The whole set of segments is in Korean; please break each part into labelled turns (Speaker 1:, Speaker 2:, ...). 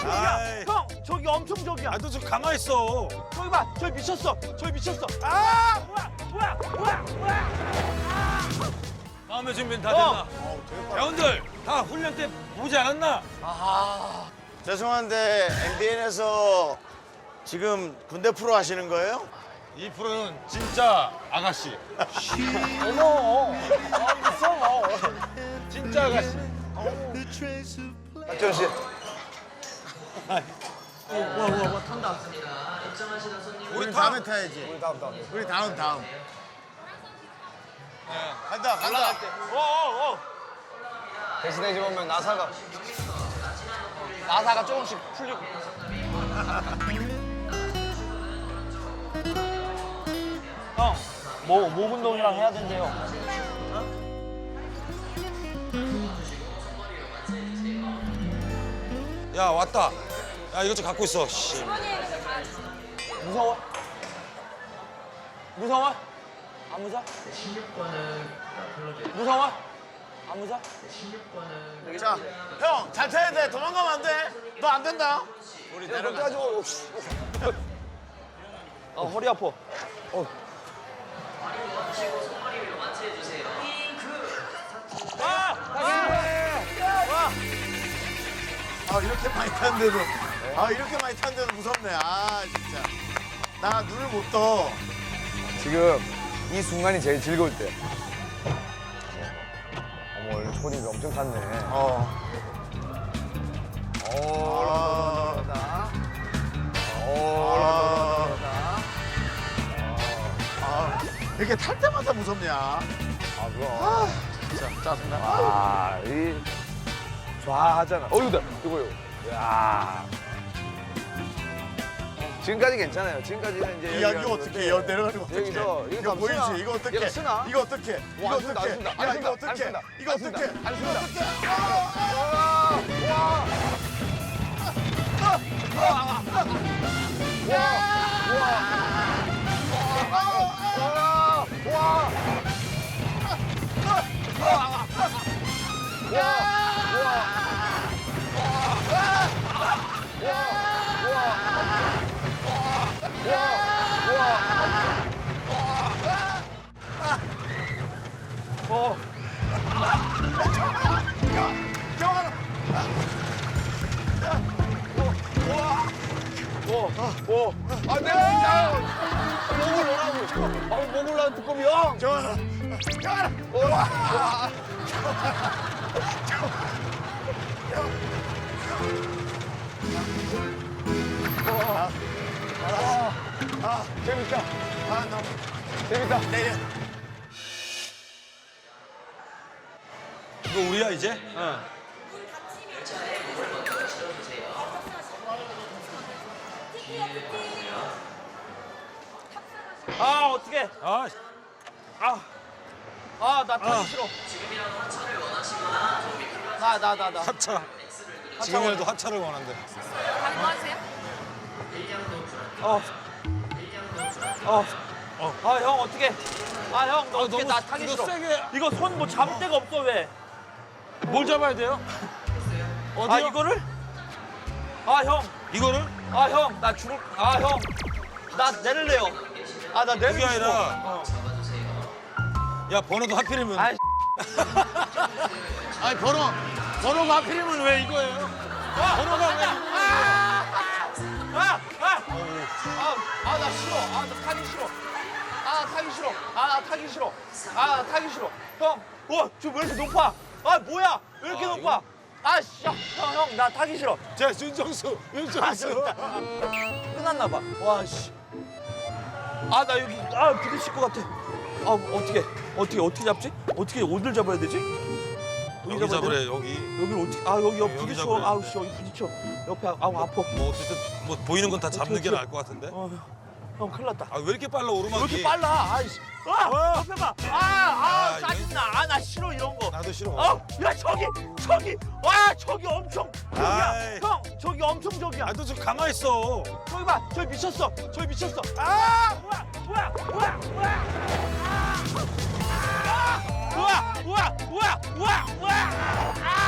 Speaker 1: 저기야,
Speaker 2: 아이.
Speaker 1: 형, 저기 엄청 저기야.
Speaker 2: 아, 너좀 가만히 있어.
Speaker 1: 저기 봐, 저기 미쳤어, 저기 미쳤어. 아, 뭐야, 뭐야, 뭐야, 뭐야.
Speaker 2: 마음의 준비는 다
Speaker 1: 형.
Speaker 2: 됐나? 대원들 다 훈련 때 보지 않았나?
Speaker 3: 죄송한데 MBN에서 지금 군대 프로 하시는 거예요?
Speaker 2: 이 프로는 진짜 아가씨.
Speaker 1: 어머, 아, 무서워.
Speaker 2: 진짜 아가씨.
Speaker 3: 박지원 씨. 우리 다음에 타야지. 우리 다음 다음. 우리 다음 다음. 간다 간다.
Speaker 1: 어, 어, 어.
Speaker 4: 대신에 보면 나사가
Speaker 1: 나사가 조금씩 풀리고. 형, 뭐, 목 운동이랑 해야 된대요.
Speaker 2: 야 왔다. 야 이것 좀 갖고 있어. 씨.
Speaker 1: 무서워? 무서워? 안 무서워? 무서워? 안 무서워?
Speaker 3: 자, 형 잘 타야 돼. 도망가면 안 돼. 너 안 된다. 우리 내려가.
Speaker 4: 가지고
Speaker 1: 어, 허리 아파.
Speaker 3: 아 이렇게 많이 타는데도 아 이렇게 많이 타는데도 무섭네. 아 진짜. 나 눈을 못 떠.
Speaker 4: 지금 이 순간이 제일 즐거울 때. 어머 오늘 초딩이 엄청 탔네.
Speaker 3: 어.
Speaker 4: 오,
Speaker 3: 아.
Speaker 4: 올라간다. 오,
Speaker 3: 아.
Speaker 4: 올라간다.
Speaker 3: 아, 이렇게 탈 때마다 무섭냐?
Speaker 4: 아, 그럼.
Speaker 3: 진짜 짜증나.
Speaker 4: 아, 이 좌하잖아. 어, 이거다. 이거요. 야. 지금까지 괜찮아요. 지금까지는 이제
Speaker 3: 이
Speaker 4: 여기가
Speaker 3: 이거 어떻게 여 내려가는 거 어떻게?
Speaker 4: 여기서
Speaker 3: 이거
Speaker 4: 이거
Speaker 3: 보이지?
Speaker 4: 쓰나?
Speaker 3: 이거 어떻게?
Speaker 4: 이거 쓰나?
Speaker 3: 이거 어떻게? 이거
Speaker 4: 와, 안 쓴다,
Speaker 3: 어떻게?
Speaker 4: 안 쓴다, 야안
Speaker 3: 이거
Speaker 4: 쓴다, 안
Speaker 3: 어떻게?
Speaker 4: 쓴다,
Speaker 3: 이거
Speaker 4: 안 쓴다,
Speaker 3: 어떻게?
Speaker 4: 안
Speaker 3: 이거
Speaker 4: 쓴다.
Speaker 3: 어떻게?
Speaker 4: 아, 두꺼비 형.
Speaker 3: 정환아,
Speaker 4: 재밌다.
Speaker 3: 아, 나
Speaker 4: 재밌다.
Speaker 3: 내려.
Speaker 2: 이거 우리야 이제?
Speaker 1: 아, 어떡해.
Speaker 2: 아
Speaker 1: 아, 아, 나 타기
Speaker 2: 아.
Speaker 1: 싫어. 나, 나, 나, 나.
Speaker 2: 하차. 지금이라도 하차를 원한대.
Speaker 5: 가능하세요?
Speaker 1: 어. 어. 아, 형, 어떡해. 아, 형, 너 어떻게 나 타기
Speaker 2: 이거
Speaker 1: 싫어.
Speaker 2: 세게.
Speaker 1: 이거 손 뭐 잡을 데가 없어, 왜?
Speaker 2: 뭘 잡아야 돼요? 어디요?
Speaker 1: 아, 이거를? 아, 형.
Speaker 2: 이거를?
Speaker 1: 아, 형, 나 죽을. 아, 형. 나 내릴래요. 아, 나 내리고
Speaker 2: 그게
Speaker 1: 싶어.
Speaker 2: 아니라
Speaker 1: 어.
Speaker 2: 야 번호도 하필이면.
Speaker 1: 아이,
Speaker 2: 아니 번호 번호가 하필이면 왜 이거예요? 번호가 왜?
Speaker 1: 아, 아, 아, 아, 나 싫어. 아, 나 타기 싫어. 아, 타기 싫어. 아, 나 타기 싫어. 아, 나 타기 싫어. 형, 와, 저왜 이렇게 높아? 아, 뭐야? 왜 이렇게
Speaker 2: 아,
Speaker 1: 높아? 아, 씨, 형, 형, 나 타기 싫어.
Speaker 2: 자 윤정수 윤정수.
Speaker 1: 끝났나 봐. 와, 씨. 아, 나 여기, 아, 부딪힐 것 같아. 아, 어떻게, 어떻게, 어떻게 잡지? 어떻게 어딜 잡아야 되지?
Speaker 2: 여기
Speaker 1: 잡아야
Speaker 2: 잡으래? 여기.
Speaker 1: 여기를 어떻게, 아, 여기, 옆
Speaker 2: 여기
Speaker 1: 부딪혀.
Speaker 2: 잡으래.
Speaker 1: 아우, 씨, 여기 부딪혀. 옆에, 아우, 아파.
Speaker 2: 뭐 어쨌든 뭐 보이는 건 다 잡는 게 나을 것 같은데.
Speaker 1: 어, 형, 큰일 났다.
Speaker 2: 아 왜 이렇게 빨라 오르막이?
Speaker 1: 왜 이렇게 빨라? 아이씨. 아,
Speaker 2: 어?
Speaker 1: 앞에 봐. 아, 아,
Speaker 2: 아,
Speaker 1: 짜증나. 아, 나 싫어 이런 거.
Speaker 2: 나도 싫어.
Speaker 1: 어, 야 저기, 저기, 와, 저기 엄청. 저기야,
Speaker 2: 아이.
Speaker 1: 형, 저기 엄청 저기야.
Speaker 2: 아 너좀 가만히 있어.
Speaker 1: 저기 봐, 저기 미쳤어. 저기 미쳤어. 아, 뭐야, 뭐야, 뭐야, 뭐야. 아, 아, 뭐야, 뭐야, 뭐야, 뭐야, 뭐야. 아,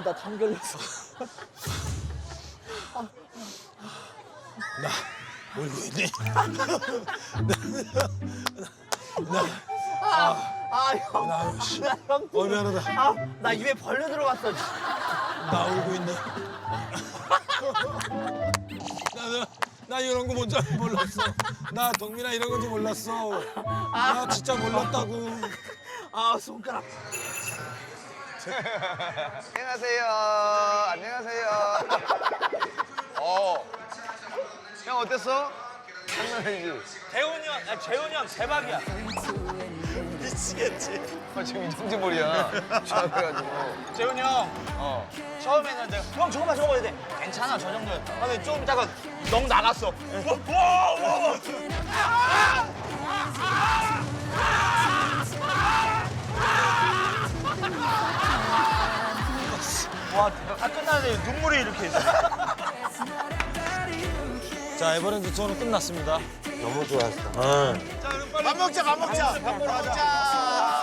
Speaker 1: 아나 담 걸렸어.
Speaker 2: 울고 있니?
Speaker 1: 아 형.
Speaker 2: 나, 씨.
Speaker 1: 나 형.
Speaker 2: 어, 미안하다.
Speaker 1: 아, 나 입에 벌레 들어갔어.
Speaker 2: 나 울고 있네. 나, 나, 나 이런 거 뭔지 몰랐어. 나 동민아 이런 건지 몰랐어. 나 진짜 몰랐다고.
Speaker 1: 아 손가락.
Speaker 4: 안녕하세요. 안녕하세요. 어. 형 어땠어? 장난이지.
Speaker 1: 대훈이 형, 아, 재훈이 형 대박이야.
Speaker 3: 미치겠지.
Speaker 4: 아, 지금 이정지머리야. 좋아해가지고.
Speaker 1: 재훈이 형.
Speaker 4: 어.
Speaker 1: 처음에는 내가 형 저거만 저거 돼. 괜찮아 저 정도야. 근데 좀 있다가 넋 나갔어. 와, 와, 와. 와, 다 끝나는데 눈물이 이렇게 있어.
Speaker 2: 자, 에버랜드 투어는 끝났습니다.
Speaker 3: 밥 먹자, 밥 먹자. 밥 먹자.